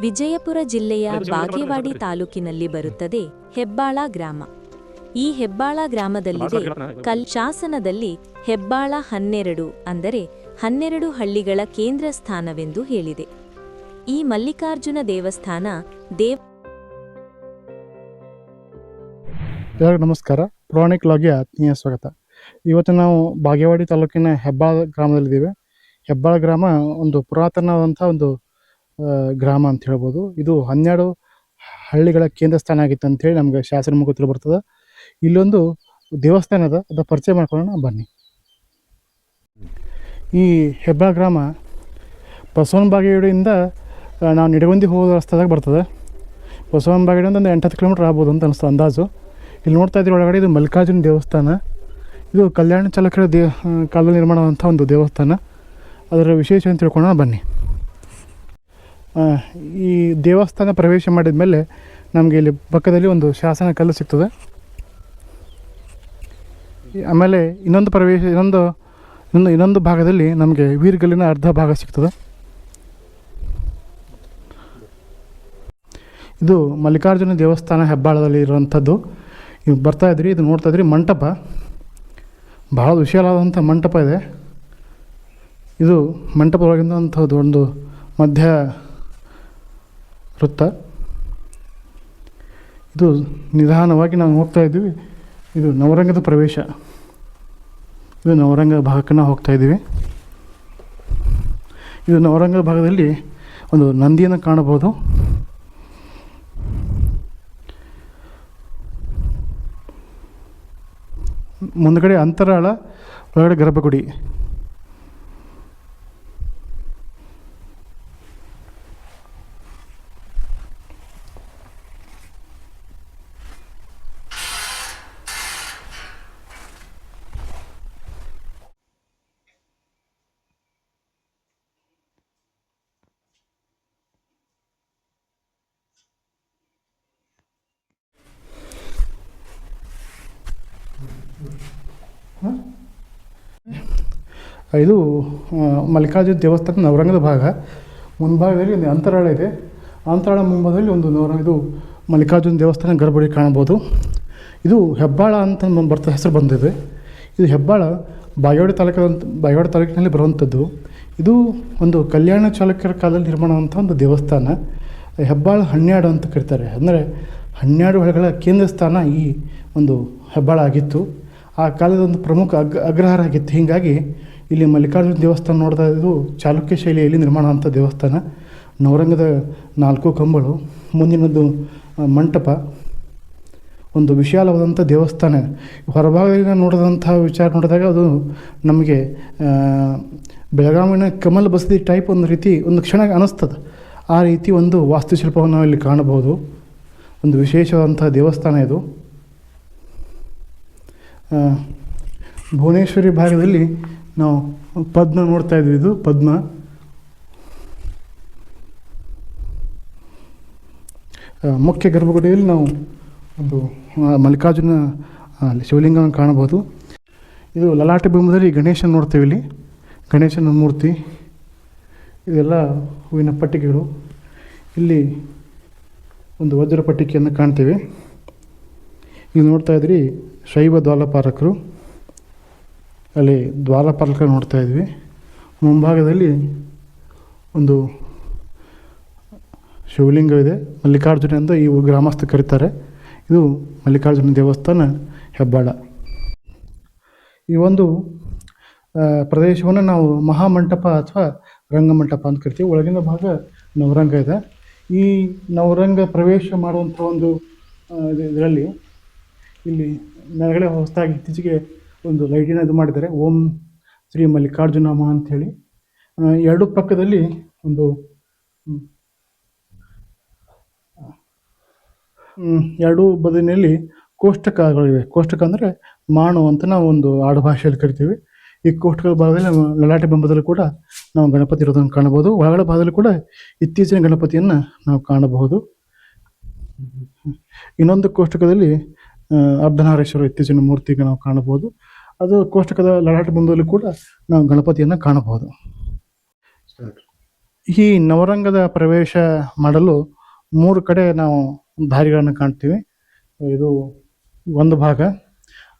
ವಿಜಯಪುರ ಜಿಲ್ಲೆಯ ಬಾಗೇವಾಡಿ ತಾಲೂಕಿನಲ್ಲಿ ಬರುತ್ತದೆ ಹೆಬ್ಬಾಳ ಗ್ರಾಮ. ಈ ಹೆಬ್ಬಾಳ ಗ್ರಾಮದಲ್ಲಿದೆ ಕಲ್ ಶಾಸನದಲ್ಲಿ ಹೆಬ್ಬಾಳ ಹನ್ನೆರಡು ಅಂದರೆ ಹನ್ನೆರಡು ಹಳ್ಳಿಗಳ ಕೇಂದ್ರ ಸ್ಥಾನವೆಂದು ಹೇಳಿದೆ. ಈ ಮಲ್ಲಿಕಾರ್ಜುನ ದೇವಸ್ಥಾನ ದೇವ್ ನಮಸ್ಕಾರ. ಪುರಾಣಿಕ್ ಲಾಗಿ ಆತ್ಮೀಯ ಸ್ವಾಗತ. ಇವತ್ತು ನಾವು ಬಾಗೇವಾಡಿ ತಾಲೂಕಿನ ಹೆಬ್ಬಾಳ ಗ್ರಾಮದಲ್ಲಿದ್ದೀವಿ. ಹೆಬ್ಬಾಳ ಗ್ರಾಮ ಒಂದು ಪುರಾತನವಾದಂಥ ಒಂದು ಗ್ರಾಮ ಅಂತ ಹೇಳ್ಬೋದು. ಇದು ಹನ್ನೆರಡು ಹಳ್ಳಿಗಳ ಕೇಂದ್ರ ಸ್ಥಾನ ಆಗಿತ್ತು ಅಂತೇಳಿ ನಮ್ಗೆ ಶಾಸನ ಮುಖ ತಿಳಿ ಬರ್ತದೆ. ಇಲ್ಲೊಂದು ದೇವಸ್ಥಾನ ಅದ ಅದು ಪರಿಚಯ ಮಾಡ್ಕೊಳ್ಳೋಣ, ಬನ್ನಿ. ಈ ಹೆಬ್ಬಾಳ ಗ್ರಾಮ ಬಸವನ ಬಾಗೇಡಿಯಿಂದ ನಾವು ನಿಡಗುಂದಿ ಹೋಗೋ ರಸ್ತೆದಾಗ ಬರ್ತದೆ. ಬಸವನ ಬಾಗೇವಾಡಿಯಿಂದ ಒಂದು ಎಂಟತ್ತು ಕಿಲೋಮೀಟ್ರ್ ಆಗ್ಬೋದು ಅಂತ ಅನಿಸ್ತು ಅಂದಾಜು. ಇಲ್ಲಿ ನೋಡ್ತಾ ಇದ್ರೆ ಒಳಗಡೆ ಇದು ಮಲ್ಲಿಕಾರ್ಜುನ ದೇವಸ್ಥಾನ. ಇದು ಕಲ್ಯಾಣ ಚಾಲಕರ ದೇ ಕಾಲದಲ್ಲಿ ನಿರ್ಮಾಣವಾದಂಥ ಒಂದು ದೇವಸ್ಥಾನ. ಅದರ ವಿಶೇಷ ಅಂತ ತಿಳ್ಕೊಳ್ಳೋಣ, ಬನ್ನಿ. ಈ ದೇವಸ್ಥಾನ ಪ್ರವೇಶ ಮಾಡಿದ ಮೇಲೆ ನಮಗೆ ಇಲ್ಲಿ ಪಕ್ಕದಲ್ಲಿ ಒಂದು ಶಾಸನ ಕಲ್ಲು ಸಿಗ್ತದೆ. ಆಮೇಲೆ ಇನ್ನೊಂದು ಪ್ರವೇಶ, ಇನ್ನೊಂದು ಇನ್ನೊಂದು ಇನ್ನೊಂದು ಭಾಗದಲ್ಲಿ ನಮಗೆ ವೀರ್ಗಲ್ಲಿನ ಅರ್ಧ ಭಾಗ ಸಿಗ್ತದೆ. ಇದು ಮಲ್ಲಿಕಾರ್ಜುನ ದೇವಸ್ಥಾನ ಹೆಬ್ಬಾಳದಲ್ಲಿ ಇರುವಂಥದ್ದು. ನೀವು ಬರ್ತಾ ಇದ್ರಿ, ಇದು ನೋಡ್ತಾ ಇದ್ರಿ, ಮಂಟಪ. ಭಾಳ ವಿಶಾಲವಾದಂಥ ಮಂಟಪ ಇದೆ. ಇದು ಮಂಟಪದೊಳಗಿಂದಂಥದ್ದು ಒಂದು ಮಧ್ಯ ವೃತ್ತ. ಇದು ನಿಧಾನವಾಗಿ ನಾವು ಹೋಗ್ತಾ ಇದ್ದೀವಿ. ಇದು ನವರಂಗದ ಪ್ರವೇಶ. ಇದು ನವರಂಗ ಭಾಗಕ್ಕೆ ಹೋಗ್ತಾ ಇದ್ದೀವಿ. ಇದು ನವರಂಗ ಭಾಗದಲ್ಲಿ ಒಂದು ನಂದಿಯನ್ನು ಕಾಣಬಹುದು. ಮುಂದ್ಗಡೆ ಅಂತರಾಳ, ಒಳಗಡೆ ಗರ್ಭಗುಡಿ. ಇದು ಮಲ್ಲಿಕಾರ್ಜುನ ದೇವಸ್ಥಾನ ನವರಂಗದ ಭಾಗ. ಮುಂಭಾಗದಲ್ಲಿ ಒಂದು ಅಂತರಾಳ ಇದೆ. ಅಂತರಾಳ ಮುಂಭಾಗದಲ್ಲಿ ಒಂದು ನವರ, ಇದು ಮಲ್ಲಿಕಾರ್ಜುನ ದೇವಸ್ಥಾನ ಗರ್ಭಗುಡಿ ಕಾಣಬಹುದು. ಇದು ಹೆಬ್ಬಾಳ ಅಂತ ಬರ್ತಾ ಹೆಸರು ಬಂದಿದೆ. ಇದು ಹೆಬ್ಬಾಳ ಬಾಗೇವಾಡಿ ತಾಲೂಕದ ಬಾಗೇವಾಡಿ ತಾಲೂಕಿನಲ್ಲಿ ಬರುವಂಥದ್ದು ಇದು ಒಂದು ಕಲ್ಯಾಣ ಚಾಲುಕ್ಯರ ಕಾಲದಲ್ಲಿ ನಿರ್ಮಾಣವಂಥ ಒಂದು ದೇವಸ್ಥಾನ. ಹೆಬ್ಬಾಳ ಹನ್ನೆರಡು ಅಂತ ಕರೀತಾರೆ. ಅಂದರೆ ಹನ್ನೆರಡು ಹೊಳೆಗಳ ಕೇಂದ್ರ ಸ್ಥಾನ ಈ ಒಂದು ಹೆಬ್ಬಾಳ ಆಗಿತ್ತು. ಆ ಕಾಲದ ಒಂದು ಪ್ರಮುಖ ಅಗ್ ಅಗ್ರಹಾರ ಆಗಿತ್ತು. ಹೀಗಾಗಿ ಇಲ್ಲಿ ಮಲ್ಲಿಕಾರ್ಜುನ ದೇವಸ್ಥಾನ ನೋಡ್ತಾ ಇದು ಚಾಲುಕ್ಯ ಶೈಲಿಯಲ್ಲಿ ನಿರ್ಮಾಣ ಅಂತ ದೇವಸ್ಥಾನ. ನವರಂಗದ ನಾಲ್ಕು ಕಂಬಳು ಮುಂದಿನದ್ದು ಮಂಟಪ. ಒಂದು ವಿಶಾಲವಾದಂಥ ದೇವಸ್ಥಾನ. ಹೊರಭಾಗದಲ್ಲಿ ನಾವು ನೋಡಿದಂಥ ವಿಚಾರ ನೋಡಿದಾಗ ಅದು ನಮಗೆ ಬೆಳಗಾವಿನ ಕಮಲ್ ಬಸದಿ ಟೈಪ್ ಒಂದು ರೀತಿ ಒಂದು ಕ್ಷಣ ಅನ್ನಿಸ್ತದೆ ಆ ರೀತಿ ಒಂದು ವಾಸ್ತುಶಿಲ್ಪವನ್ನು ನಾವು ಇಲ್ಲಿ ಕಾಣಬಹುದು. ಒಂದು ವಿಶೇಷವಾದಂಥ ದೇವಸ್ಥಾನ ಇದು. ಭುವನೇಶ್ವರಿ ಭಾಗದಲ್ಲಿ ನಾವು ಪದ್ಮ ನೋಡ್ತಾ ಇದ್ವಿ ಇದು, ಪದ್ಮ. ಮುಖ್ಯ ಗರ್ಭಗುಡಿಯಲ್ಲಿ ನಾವು ಒಂದು ಮಲ್ಲಿಕಾರ್ಜುನ ಶಿವಲಿಂಗವನ್ನು ಕಾಣಬಹುದು. ಇದು ಲಲಾಟ ಬಿಂಬದಲ್ಲಿ ಗಣೇಶನ ನೋಡ್ತೇವೆ ಇಲ್ಲಿ. ಗಣೇಶನ ಮೂರ್ತಿ, ಇದೆಲ್ಲ ಹೂವಿನ ಪಟ್ಟಿಗೆಗಳು. ಇಲ್ಲಿ ಒಂದು ವಜ್ರ ಪಟ್ಟಿಕೆಯನ್ನು ಕಾಣ್ತೇವೆ. ಇಲ್ಲಿ ನೋಡ್ತಾ ಇದ್ರಿ ಶೈವ ದ್ವಾಲಪಾಲಕರು ಅಲ್ಲಿ ದ್ವಾರಪಾಲಕ ನೋಡ್ತಾ ಇದ್ವಿ. ಮುಂಭಾಗದಲ್ಲಿ ಒಂದು ಶಿವಲಿಂಗವಿದೆ ಮಲ್ಲಿಕಾರ್ಜುನ ಅಂತ ಈ ಗ್ರಾಮಸ್ಥ ಕರೀತಾರೆ. ಇದು ಮಲ್ಲಿಕಾರ್ಜುನ ದೇವಸ್ಥಾನ ಹೆಬ್ಬಾಳ. ಈ ಒಂದು ಪ್ರದೇಶವನ್ನು ನಾವು ಮಹಾಮಂಟಪ ಅಥವಾ ರಂಗಮಂಟಪ ಅಂತ ಕರಿತೀವಿ. ಒಳಗಿನ ಭಾಗ ನವರಂಗ ಇದೆ. ಈ ನವರಂಗ ಪ್ರವೇಶ ಮಾಡುವಂಥ ಒಂದು ಇದರಲ್ಲಿ ಇಲ್ಲಿ ನೆರಗಡೆ ಹೊಸದಾಗಿ ಇತ್ತೀಚೆಗೆ ಒಂದು ಲೈಟಿನ ಇದು ಮಾಡಿದ್ದಾರೆ. ಓಂ ಶ್ರೀ ಮಲ್ಲಿಕಾರ್ಜುನಾಮ ಅಂಥೇಳಿ ಹೇಳಿ. ಎರಡು ಪಕ್ಕದಲ್ಲಿ ಒಂದು ಎರಡೂ ಬದಿನಲ್ಲಿ ಕೋಷ್ಟಕಗಳಿವೆ. ಕೋಷ್ಟಕ ಅಂದರೆ ಮಾಣು ಅಂತ ನಾವು ಒಂದು ಆಡು ಭಾಷೆಯಲ್ಲಿ ಕರಿತೀವಿ. ಈ ಕೋಷ್ಟಕಗಳ ಭಾಗದಲ್ಲಿ ಲಲಾಟೆ ಬಿಂಬದಲ್ಲಿ ಕೂಡ ನಾವು ಗಣಪತಿ ಇರೋದನ್ನು ಕಾಣಬಹುದು. ಒಳಗಡೆ ಭಾಗದಲ್ಲಿ ಕೂಡ ಇತ್ತೀಚಿನ ಗಣಪತಿಯನ್ನು ನಾವು ಕಾಣಬಹುದು. ಇನ್ನೊಂದು ಕೋಷ್ಟಕದಲ್ಲಿ ಅರ್ಧನಾರೇಶ್ವರ ಇತ್ತೀಚಿನ ಮೂರ್ತಿಗೆ ನಾವು ಕಾಣಬಹುದು. ಅದು ಕೋಷ್ಟಕದ ಲಡಾಟ ಬಂದಲ್ಲಿ ಕೂಡ ನಾವು ಗಣಪತಿಯನ್ನು ಕಾಣಬಹುದು. ಈ ನವರಂಗದ ಪ್ರವೇಶ ಮಾಡಲು ಮೂರು ಕಡೆ ನಾವು ದಾರಿಗಳನ್ನು ಕಾಣ್ತೀವಿ. ಇದು ಒಂದು ಭಾಗ,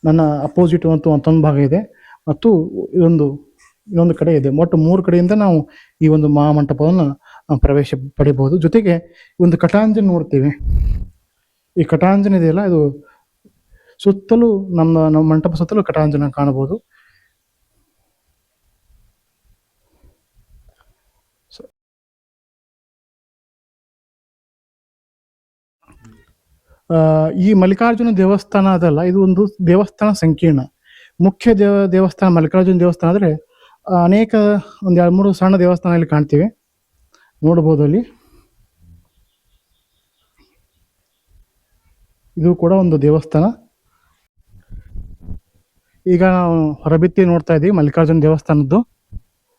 ನನ್ನ ಅಪೋಸಿಟ್ ಮತ್ತು ಮತ್ತೊಂದು ಭಾಗ ಇದೆ. ಮತ್ತು ಇದೊಂದು, ಇನ್ನೊಂದು ಕಡೆ ಇದೆ. ಒಟ್ಟು ಮೂರು ಕಡೆಯಿಂದ ನಾವು ಈ ಒಂದು ಮಹಾಮಂಟಪವನ್ನು ಪ್ರವೇಶ ಪಡಿಬಹುದು. ಜೊತೆಗೆ ಒಂದು ಕಟಾಂಜನ ನೋಡ್ತೀವಿ. ಈ ಕಟಾಂಜನ ಇದೆಯಲ್ಲ, ಇದು ಸುತ್ತಲೂ ನಮ್ಮ ನಮ್ಮ ಮಂಟಪ ಸುತ್ತಲೂ ಕಟಾಂಜನ ಕಾಣಬಹುದು. ಈ ಮಲ್ಲಿಕಾರ್ಜುನ ದೇವಸ್ಥಾನ ಅದಲ್ಲ, ಇದು ಒಂದು ದೇವಸ್ಥಾನ ಸಂಕೀರ್ಣ. ಮುಖ್ಯ ದೇವ, ದೇವಸ್ಥಾನ, ಮಲ್ಲಿಕಾರ್ಜುನ ದೇವಸ್ಥಾನ ಆದರೆ ಅನೇಕ ಒಂದು ಎರಡು ಮೂರು ಸಣ್ಣ ದೇವಸ್ಥಾನ ಇಲ್ಲಿ ಕಾಣ್ತೀವಿ. ನೋಡಬಹುದು ಅಲ್ಲಿ. ಇದು ಕೂಡ ಒಂದು ದೇವಸ್ಥಾನ. ಈಗ ನಾವು ಹೊರಬಿತ್ತಿ ನೋಡ್ತಾ ಇದ್ದೀವಿ ಮಲ್ಲಿಕಾರ್ಜುನ ದೇವಸ್ಥಾನದ್ದು.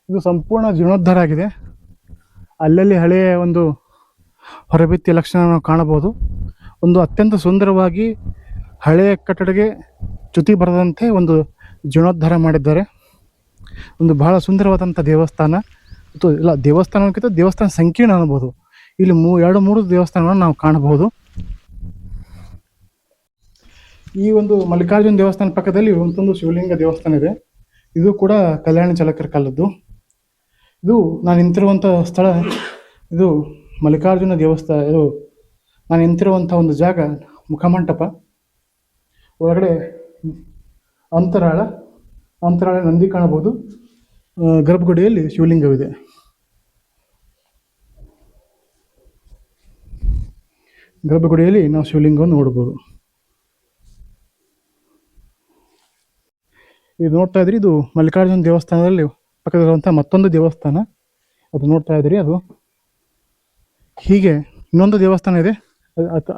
ಇದು ಸಂಪೂರ್ಣ ಜೀರ್ಣೋದ್ಧಾರ ಆಗಿದೆ. ಅಲ್ಲಲ್ಲಿ ಹಳೆಯ ಒಂದು ಹೊರಬಿತ್ತಿ ಲಕ್ಷಣ ನಾವು ಕಾಣಬಹುದು. ಒಂದು ಅತ್ಯಂತ ಸುಂದರವಾಗಿ ಹಳೆಯ ಕಟ್ಟಡಕ್ಕೆ ಚ್ಯುತಿ ಬರದಂತೆ ಒಂದು ಜೀರ್ಣೋದ್ಧಾರ ಮಾಡಿದ್ದಾರೆ. ಒಂದು ಬಹಳ ಸುಂದರವಾದಂಥ ದೇವಸ್ಥಾನ. ಮತ್ತು ಇಲ್ಲ, ದೇವಸ್ಥಾನಕ್ಕಿಂತ ದೇವಸ್ಥಾನ ಸಂಕೀರ್ಣ ಅನ್ಬೋದು. ಇಲ್ಲಿ ಮೂ, ಎರಡು, ಮೂರು ದೇವಸ್ಥಾನಗಳನ್ನು ನಾವು ಕಾಣಬಹುದು. ಈ ಒಂದು ಮಲ್ಲಿಕಾರ್ಜುನ ದೇವಸ್ಥಾನ ಪಕ್ಕದಲ್ಲಿ ಮತ್ತೊಂದು ಶಿವಲಿಂಗ ದೇವಸ್ಥಾನ ಇದೆ. ಇದು ಕೂಡ ಕಲ್ಯಾಣ ಚಾಲಕರ ಕಾಲದ್ದು. ಇದು ನಾನು ನಿಂತಿರುವಂಥ ಸ್ಥಳ, ಇದು ಮಲ್ಲಿಕಾರ್ಜುನ ದೇವಸ್ಥಾನ, ಇದು ನಾನು ನಿಂತಿರುವಂಥ ಒಂದು ಜಾಗ, ಮುಖಮಂಟಪ. ಒಳಗಡೆ ಅಂತರಾಳ ಅಂತರಾಳ ನಂದಿ ಕಾಣಬಹುದು. ಗರ್ಭಗುಡಿಯಲ್ಲಿ ಶಿವಲಿಂಗವಿದೆ. ಗರ್ಭಗುಡಿಯಲ್ಲಿ ನಾವು ಶಿವಲಿಂಗವನ್ನು ನೋಡ್ಬೋದು ಇದು ನೋಡ್ತಾ ಇದ್ರಿ, ಇದು ಮಲ್ಲಿಕಾರ್ಜುನ ದೇವಸ್ಥಾನದಲ್ಲಿ ಪಕ್ಕದಲ್ಲಿರುವಂಥ ಮತ್ತೊಂದು ದೇವಸ್ಥಾನ. ಅದು ನೋಡ್ತಾ ಇದ್ರಿ, ಅದು ಹೀಗೆ ಇನ್ನೊಂದು ದೇವಸ್ಥಾನ ಇದೆ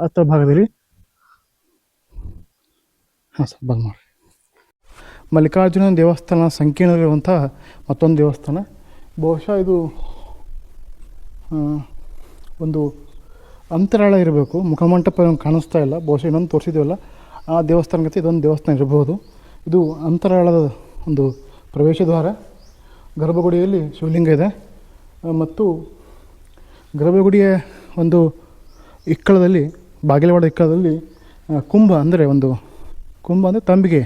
ಅತ್ತ ಭಾಗದಲ್ಲಿ. ಹಾಂ, ಸರ್, ಬಂದ್ ಮಾಡಿ ಮಲ್ಲಿಕಾರ್ಜುನ ದೇವಸ್ಥಾನ ಸಂಕೀರ್ಣದಲ್ಲಿರುವಂಥ ಮತ್ತೊಂದು ದೇವಸ್ಥಾನ. ಬಹುಶಃ ಇದು ಒಂದು ಅಂತರಾಳ ಇರಬೇಕು ಮುಖಮಂಟಪ ಕಾಣಿಸ್ತಾ ಇಲ್ಲ, ಬಹುಶಃ ಇನ್ನೊಂದು ತೋರಿಸಿದ್ದೀವಲ್ಲ, ಆ ದೇವಸ್ಥಾನಕ್ಕೆ ಇದೊಂದು ದೇವಸ್ಥಾನ ಇರಬಹುದು. ಇದು ಅಂತರಾಳದ ಒಂದು ಪ್ರವೇಶ ದ್ವಾರ ಗರ್ಭಗುಡಿಯಲ್ಲಿ ಶಿವಲಿಂಗ ಇದೆ. ಮತ್ತು ಗರ್ಭಗುಡಿಯ ಒಂದು ಇಕ್ಕಳದಲ್ಲಿ, ಬಾಗಿಲವಾಡ ಇಕ್ಕಳದಲ್ಲಿ ಕುಂಭ ಅಂದರೆ ಒಂದು, ಕುಂಭ ಅಂದರೆ ತಂಬಿಗೆ,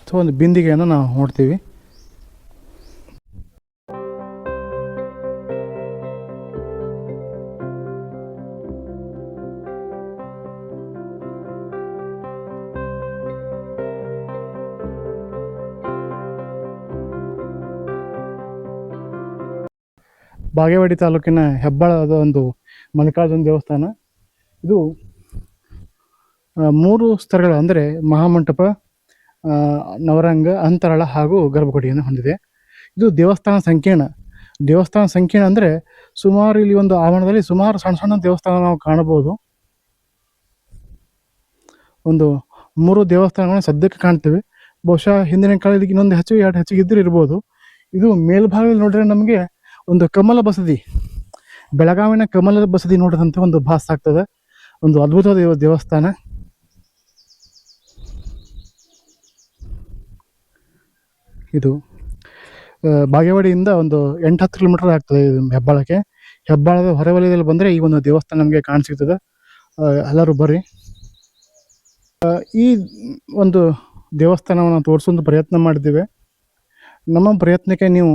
ಅಥವಾ ಒಂದು ಬಿಂದಿಗೆಯನ್ನು ನಾವು ನೋಡ್ತೀವಿ. ಬಾಗೇವಾಡಿ ತಾಲೂಕಿನ ಹೆಬ್ಬಾಳದ ಒಂದು ಮಲ್ಲಿಕಾರ್ಜುನ ದೇವಸ್ಥಾನ. ಇದು ಮೂರು ಸ್ತರಗಳು ಅಂದರೆ ಮಹಾಮಂಟಪ ನವರಂಗ, ಅಂತರಾಳ ಹಾಗೂ ಗರ್ಭಗುಡಿಯನ್ನು ಹೊಂದಿದೆ. ಇದು ದೇವಸ್ಥಾನ ಸಂಕೀರ್ಣ. ದೇವಸ್ಥಾನ ಸಂಕೀರ್ಣ ಅಂದರೆ ಸುಮಾರು ಇಲ್ಲಿ ಒಂದು ಆವರಣದಲ್ಲಿ ಸುಮಾರು ಸಣ್ಣ ಸಣ್ಣ ದೇವಸ್ಥಾನ ನಾವು ಕಾಣಬಹುದು. ಒಂದು ಮೂರು ದೇವಸ್ಥಾನಗಳನ್ನು ಸದ್ಯಕ್ಕೆ ಕಾಣ್ತೇವೆ. ಬಹುಶಃ ಹಿಂದಿನ ಕಾಲದಲ್ಲಿ ಇನ್ನೊಂದು ಹೆಚ್ಚು ಎರಡು ಹೆಚ್ಚಿಗೆ ಇದ್ದರೆ ಇರ್ಬೋದು ಇದು ಮೇಲ್ಭಾಗದಲ್ಲಿ ನೋಡಿದ್ರೆ ನಮಗೆ ಒಂದು ಕಮಲ ಬಸದಿ, ಬೆಳಗಾವಿನ ಕಮಲದ ಬಸದಿ ನೋಡಿದಂತೆ ಒಂದು ಭಾಸ ಆಗ್ತದೆ. ಒಂದು ಅದ್ಭುತವಾದ ದೇವಸ್ಥಾನ. ಇದು ಬಾಗೇವಾಡಿಯಿಂದ ಒಂದು ಎಂಟು ಹತ್ತು ಕಿಲೋಮೀಟರ್ ಆಗ್ತದೆ ಹೆಬ್ಬಾಳಕ್ಕೆ. ಹೆಬ್ಬಾಳದ ಹೊರವಲಯದಲ್ಲಿ ಬಂದರೆ ಈ ಒಂದು ದೇವಸ್ಥಾನ ನಮಗೆ ಕಾಣ ಸಿಗ್ತದೆ ಎಲ್ಲರೂ ಬರ್ರಿ. ಈ ಒಂದು ದೇವಸ್ಥಾನವನ್ನು ತೋರಿಸೋದು ಪ್ರಯತ್ನ ಮಾಡಿದ್ದೇವೆ. ನಮ್ಮ ಪ್ರಯತ್ನಕ್ಕೆ ನೀವು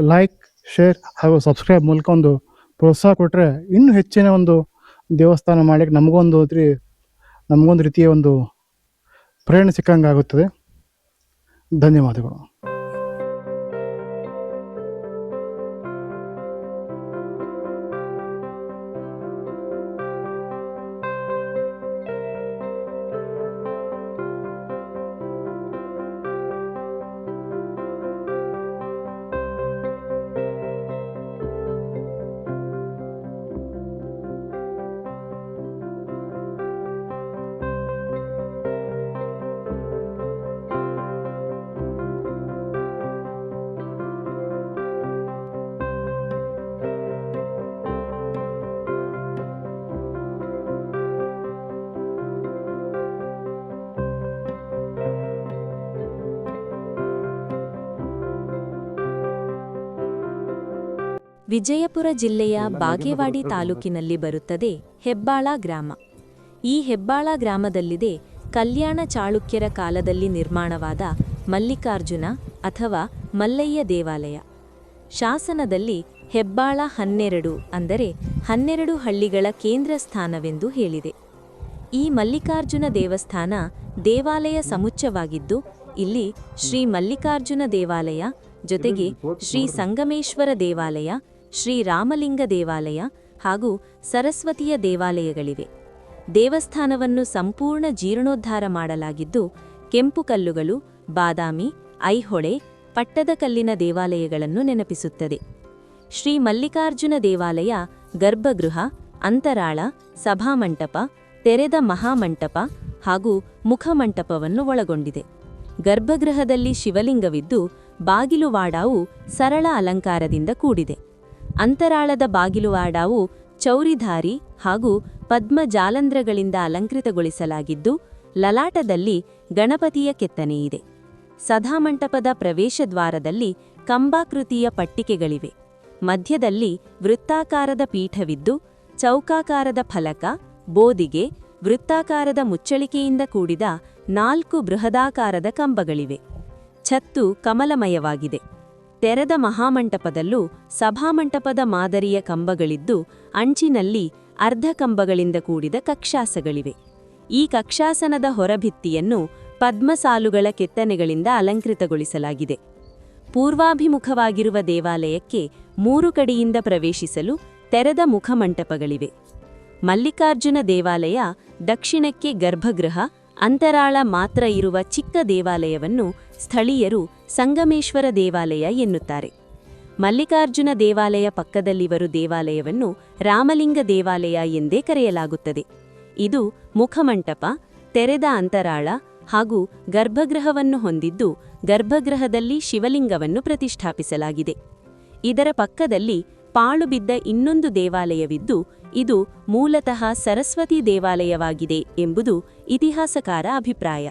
ಲೈಕ್ ಶೇರ್ ಹಾಗೂ ಸಬ್ಸ್ಕ್ರೈಬ್ ಮೂಲಕ ಒಂದು ಪ್ರೋತ್ಸಾಹ ಕೊಟ್ಟರೆ ಇನ್ನೂ ಹೆಚ್ಚಿನ ಒಂದು ದೇವಸ್ಥಾನ ಮಾಡಲಿಕ್ಕೆ ನಮಗೊಂದು ರೀ, ನಮಗೊಂದು ರೀತಿಯ ಒಂದು ಪ್ರೇರಣೆ ಸಿಕ್ಕಂಗಾಗುತ್ತದೆ. ಧನ್ಯವಾದಗಳು. ವಿಜಯಪುರ ಜಿಲ್ಲೆಯ ಬಾಗೇವಾಡಿ ತಾಲೂಕಿನಲ್ಲಿ ಬರುತ್ತದೆ ಹೆಬ್ಬಾಳ ಗ್ರಾಮ. ಈ ಹೆಬ್ಬಾಳ ಗ್ರಾಮದಲ್ಲಿದೆ ಕಲ್ಯಾಣ ಚಾಳುಕ್ಯರ ಕಾಲದಲ್ಲಿ ನಿರ್ಮಾಣವಾದ ಮಲ್ಲಿಕಾರ್ಜುನ ಅಥವಾ ಮಲ್ಲಯ್ಯ ದೇವಾಲಯ. ಶಾಸನದಲ್ಲಿ ಹೆಬ್ಬಾಳ ಹನ್ನೆರಡು ಅಂದರೆ ಹನ್ನೆರಡು ಹಳ್ಳಿಗಳ ಕೇಂದ್ರ ಸ್ಥಾನವೆಂದು ಹೇಳಿದೆ. ಈ ಮಲ್ಲಿಕಾರ್ಜುನ ದೇವಸ್ಥಾನ ದೇವಾಲಯ ಸಮುಚ್ಚವಾಗಿದ್ದು, ಇಲ್ಲಿ ಶ್ರೀ ಮಲ್ಲಿಕಾರ್ಜುನ ದೇವಾಲಯ ಜೊತೆಗೆ ಶ್ರೀ ಸಂಗಮೇಶ್ವರ ದೇವಾಲಯ ಶ್ರೀ ರಾಮಲಿಂಗ ದೇವಾಲಯ ಹಾಗೂ ಸರಸ್ವತಿಯ ದೇವಾಲಯಗಳಿವೆ. ದೇವಸ್ಥಾನವನ್ನು ಸಂಪೂರ್ಣ ಜೀರ್ಣೋದ್ಧಾರ ಮಾಡಲಾಗಿದ್ದು, ಕೆಂಪು ಕಲ್ಲುಗಳು, ಬಾದಾಮಿ, ಐಹೊಳೆ ಪಟ್ಟದಕಲ್ಲಿನ ದೇವಾಲಯಗಳನ್ನು ನೆನಪಿಸುತ್ತದೆ. ಶ್ರೀ ಮಲ್ಲಿಕಾರ್ಜುನ ದೇವಾಲಯ, ಗರ್ಭಗೃಹ, ಅಂತರಾಳ, ಸಭಾಮಂಟಪ, ತೆರೆದ ಮಹಾಮಂಟಪ ಹಾಗೂ ಮುಖಮಂಟಪವನ್ನು ಒಳಗೊಂಡಿದೆ. ಗರ್ಭಗೃಹದಲ್ಲಿ ಶಿವಲಿಂಗವಿದ್ದು ಬಾಗಿಲುವಾಡಾವು ಸರಳ ಅಲಂಕಾರದಿಂದ ಕೂಡಿದೆ. ಅಂತರಾಳದ ಬಾಗಿಲುವಾಡಾವು ಚೌರಿಧಾರಿ ಹಾಗೂ ಪದ್ಮ ಜಾಲಂಧ್ರಗಳಿಂದ ಅಲಂಕೃತಗೊಳಿಸಲಾಗಿದ್ದು, ಲಲಾಟದಲ್ಲಿ ಗಣಪತಿಯ ಕೆತ್ತನೆಯಿದೆ ಸದಾಮಂಟಪದ ಪ್ರವೇಶದ್ವಾರದಲ್ಲಿ ಕಂಬಾಕೃತಿಯ ಪಟ್ಟಿಕೆಗಳಿವೆ. ಮಧ್ಯದಲ್ಲಿ ವೃತ್ತಾಕಾರದ ಪೀಠವಿದ್ದು, ಚೌಕಾಕಾರದ ಫಲಕ, ಬೋದಿಗೆ, ವೃತ್ತಾಕಾರದ ಮುಚ್ಚಳಿಕೆಯಿಂದ ಕೂಡಿದ ನಾಲ್ಕು ಬೃಹದಾಕಾರದ ಕಂಬಗಳಿವೆ. ಛತ್ತು ಕಮಲಮಯವಾಗಿದೆ. ತೆರೆದ ಮಹಾಮಂಟಪದಲ್ಲೂ ಸಭಾಮಂಟಪದ ಮಾದರಿಯ ಕಂಬಗಳಿದ್ದು, ಅಂಚಿನಲ್ಲಿ ಅರ್ಧ ಕಂಬಗಳಿಂದ ಕೂಡಿದ ಕಕ್ಷಾಸಗಳಿವೆ. ಈ ಕಕ್ಷಾಸನದ ಹೊರಭಿತ್ತಿಯನ್ನು ಪದ್ಮಸಾಲುಗಳ ಕೆತ್ತನೆಗಳಿಂದ ಅಲಂಕೃತಗೊಳಿಸಲಾಗಿದೆ. ಪೂರ್ವಾಭಿಮುಖವಾಗಿರುವ ದೇವಾಲಯಕ್ಕೆ ಮೂರು ಕಡೆಯಿಂದ ಪ್ರವೇಶಿಸಲು ತೆರೆದ ಮುಖಮಂಟಪಗಳಿವೆ. ಮಲ್ಲಿಕಾರ್ಜುನ ದೇವಾಲಯ ದಕ್ಷಿಣಕ್ಕೆ ಗರ್ಭಗೃಹ ಅಂತರಾಳ ಮಾತ್ರ ಇರುವ ಚಿಕ್ಕ ದೇವಾಲಯವನ್ನು ಸ್ಥಳೀಯರು ಸಂಗಮೇಶ್ವರ ದೇವಾಲಯ ಎನ್ನುತ್ತಾರೆ. ಮಲ್ಲಿಕಾರ್ಜುನ ದೇವಾಲಯ ಪಕ್ಕದಲ್ಲಿವರು ದೇವಾಲಯವನ್ನು ರಾಮಲಿಂಗ ದೇವಾಲಯ ಎಂದೇ ಕರೆಯಲಾಗುತ್ತದೆ. ಇದು ಮುಖಮಂಟಪ, ತೆರೆದ ಅಂತರಾಳ ಹಾಗೂ ಗರ್ಭಗೃಹವನ್ನು ಹೊಂದಿದ್ದು ಗರ್ಭಗೃಹದಲ್ಲಿ ಶಿವಲಿಂಗವನ್ನು ಪ್ರತಿಷ್ಠಾಪಿಸಲಾಗಿದೆ. ಇದರ ಪಕ್ಕದಲ್ಲಿ ಪಾಳುಬಿದ್ದ ಇನ್ನೊಂದು ದೇವಾಲಯವಿದ್ದು ಇದು ಮೂಲತಃ ಸರಸ್ವತಿ ದೇವಾಲಯವಾಗಿದೆ ಎಂಬುದು ಇತಿಹಾಸಕಾರ ಅಭಿಪ್ರಾಯ.